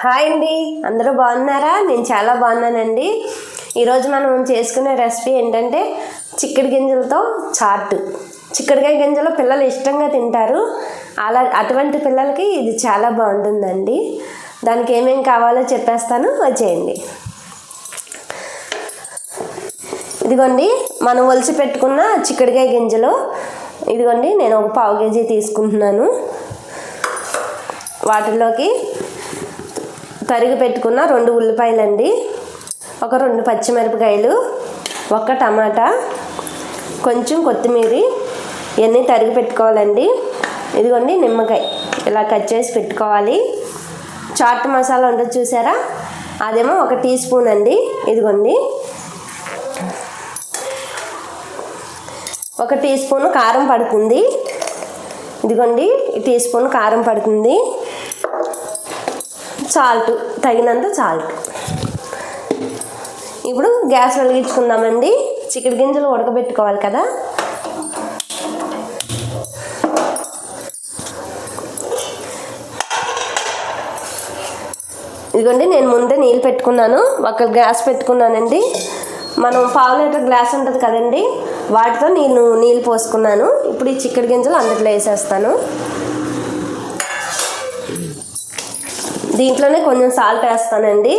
Hi అండి. అందరూ బాగున్నారా? నేను చాలా బాగున్నానండి. ఈరోజు మనం చేసుకునే రెసిపీ ఏంటంటే చిక్కడి గింజలతో చాట్ చిక్కడికాయ గింజలు పిల్లలు ఇష్టంగా తింటారు. అలా అటువంటి పిల్లలకి ఇది చాలా బాగుంటుందండి. దానికి ఏమేమి కావాలో చెప్పేస్తాను. వచ్చేయండి ఇదిగోండి మనం ఒలిచి పెట్టుకున్న చిక్కడికాయ గింజలు. ఇదిగోండి నేను ఒక పావు కేజీ తీసుకుంటున్నాను. వాటిలోకి తరిగి పెట్టుకున్న రెండు ఉల్లిపాయలండి. ఒక రెండు పచ్చిమిరపకాయలు ఒక టమాటా కొంచెం కొత్తిమీర ఇవన్నీ తరిగి పెట్టుకోవాలండి. ఇదిగోండి నిమ్మకాయ ఇలా కట్ చేసి పెట్టుకోవాలి. చాట్ మసాలా ఉంటుంది చూసారా? అదేమో ఒక టీ స్పూన్ అండి. ఇదిగోండి. ఒక టీ స్పూన్ కారం పడుతుంది. ఇదిగోండి టీ స్పూన్ కారం పడుతుంది. సాల్ట్ తగినంత సాల్ట్. ఇప్పుడు గ్యాస్ వెలిగించుకుందామండి. చికెన్ గింజలు ఉడకబెట్టుకోవాలి కదా. ఇదిగోండి నేను ముందే నీళ్ళు పెట్టుకున్నాను. ఒక గ్లాస్ పెట్టుకున్నానండి. మనం పావు లీటర్ గ్లాస్ ఉంటుంది కదండి. వాటితో నేను నీళ్ళు పోసుకున్నాను. ఇప్పుడు ఈ చిక్కడి గింజలు అందులో వేసేస్తాను. దీంట్లోనే కొంచెం సాల్ట్ వేస్తానండి.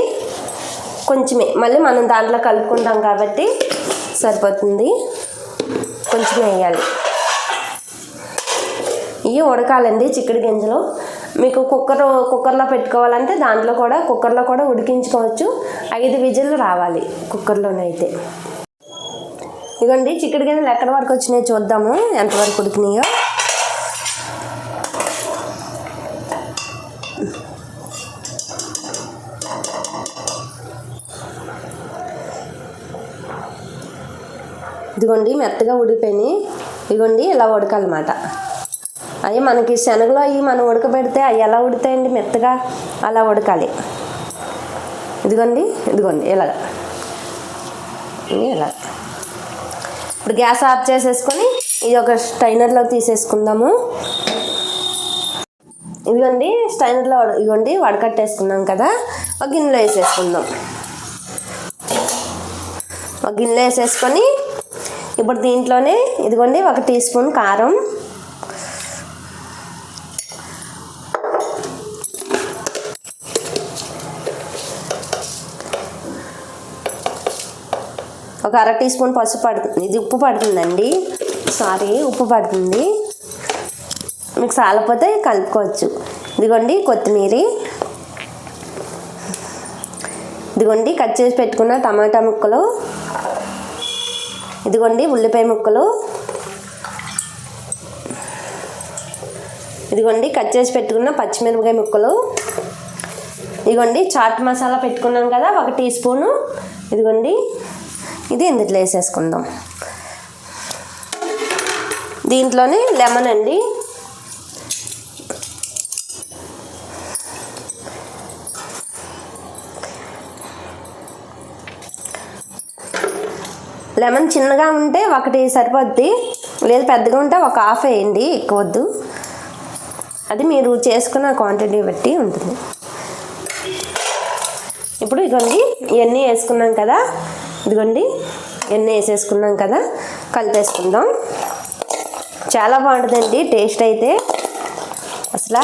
కొంచెమే. మళ్ళీ మనం దాంట్లో కలుపుకుంటాం కాబట్టి సరిపోతుంది. కొంచెం వేయాలి. ఇవి ఉడకాలండి చిక్కుడు గింజలు. మీకు కుక్కర్ కుక్కర్లో పెట్టుకోవాలంటే దాంట్లో కూడా కుక్కర్లో కూడా ఉడికించుకోవచ్చు. ఐదు విజిల్లు రావాలి కుక్కర్లోనైతే ఇదిగోండి చిక్కుడు గింజలు ఎక్కడి వరకు వచ్చినాయో చూద్దాము. ఎంతవరకు ఉడికినాయో. ఇదిగోండి మెత్తగా ఉడిపోయినాయి ఇదిగోండి ఇలా ఉడకాలన్నమాట. అవి మనకి శనగలో అవి మనం ఉడకబెడితే అవి ఎలా ఉడతాయండి? మెత్తగా అలా ఉడకాలి. ఇదిగోండి ఇదిగోండి ఇలాగ. ఇలా. ఇప్పుడు గ్యాస్ ఆఫ్ చేసేసుకొని ఇది ఒక స్టైనర్లో తీసేసుకుందాము. ఇదిగోండి స్టైనర్లో ఇదిగోండి వడకట్టేసుకున్నాం కదా. ఒక గిన్నెలో వేసేసుకుందాం. ఒక గిన్నెలో వేసేసుకొని ఇప్పుడు దీంట్లోనే ఇదిగోండి ఒక టీ స్పూన్ కారం. ఒక అర టీ స్పూన్ పసుపు పడుతుంది ఇది ఉప్పు పడుతుందండి. సారీ ఉప్పు పడుతుంది. మీకు సాలపోతే కలుపుకోవచ్చు. ఇదిగోండి కొత్తిమీర. ఇదిగోండి కట్ చేసి పెట్టుకున్న టమాటా ముక్కలు. ఇదిగోండి ఉల్లిపాయ ముక్కలు. ఇదిగోండి కట్ చేసి పెట్టుకున్న పచ్చిమిరపకాయ ముక్కలు. ఇదిగోండి చాట్ మసాలా పెట్టుకున్నాను కదా ఒక టీ స్పూను. ఇదిగోండి ఇది ఇందులో వేసేసుకుందాం. దీంట్లోనే లెమన్ అండి. లెమన్ చిన్నగా ఉంటే ఒకటి సరిపోద్ది. లేదు పెద్దగా ఉంటే ఒక హాఫ్ వేయండి ఎక్కువ వద్దు అది మీరు చేసుకున్న క్వాంటిటీ బట్టి ఉంటుంది. ఇప్పుడు ఇదిగోండి ఇవన్నీ వేసుకున్నాం కదా. ఇదిగోండి ఇవన్నీ వేసేసుకున్నాం కదా. కలిపేసుకుందాం. చాలా బాగుంటుందండి టేస్ట్ అయితే. అసలు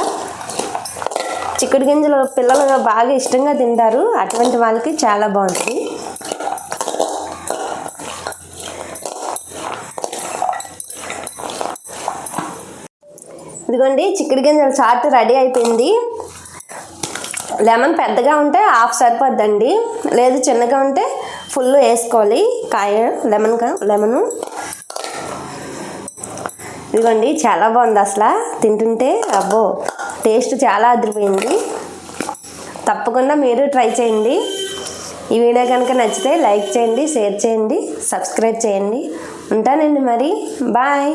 చిక్కుడు గింజలు పిల్లలు బాగా ఇష్టంగా తింటారు. అటువంటి వాళ్ళకి చాలా బాగుంటుంది. ఇదిగోండి చిక్కుడు గింజల చాట్ రెడీ అయిపోయింది. లెమన్ పెద్దగా ఉంటే హాఫ్ సరిపోద్దండి. లేదు చిన్నగా ఉంటే ఫుల్ వేసుకోవాలి. కాయ లెమన్ లెమను. ఇదిగోండి చాలా బాగుంది అసలు. తింటుంటే అబ్బో టేస్ట్ చాలా అదిరిపోయింది. తప్పకుండా మీరు ట్రై చేయండి. ఈ వీడియో కనుక నచ్చితే లైక్ చేయండి షేర్ చేయండి సబ్స్క్రైబ్ చేయండి. ఉంటానండి మరి. బాయ్.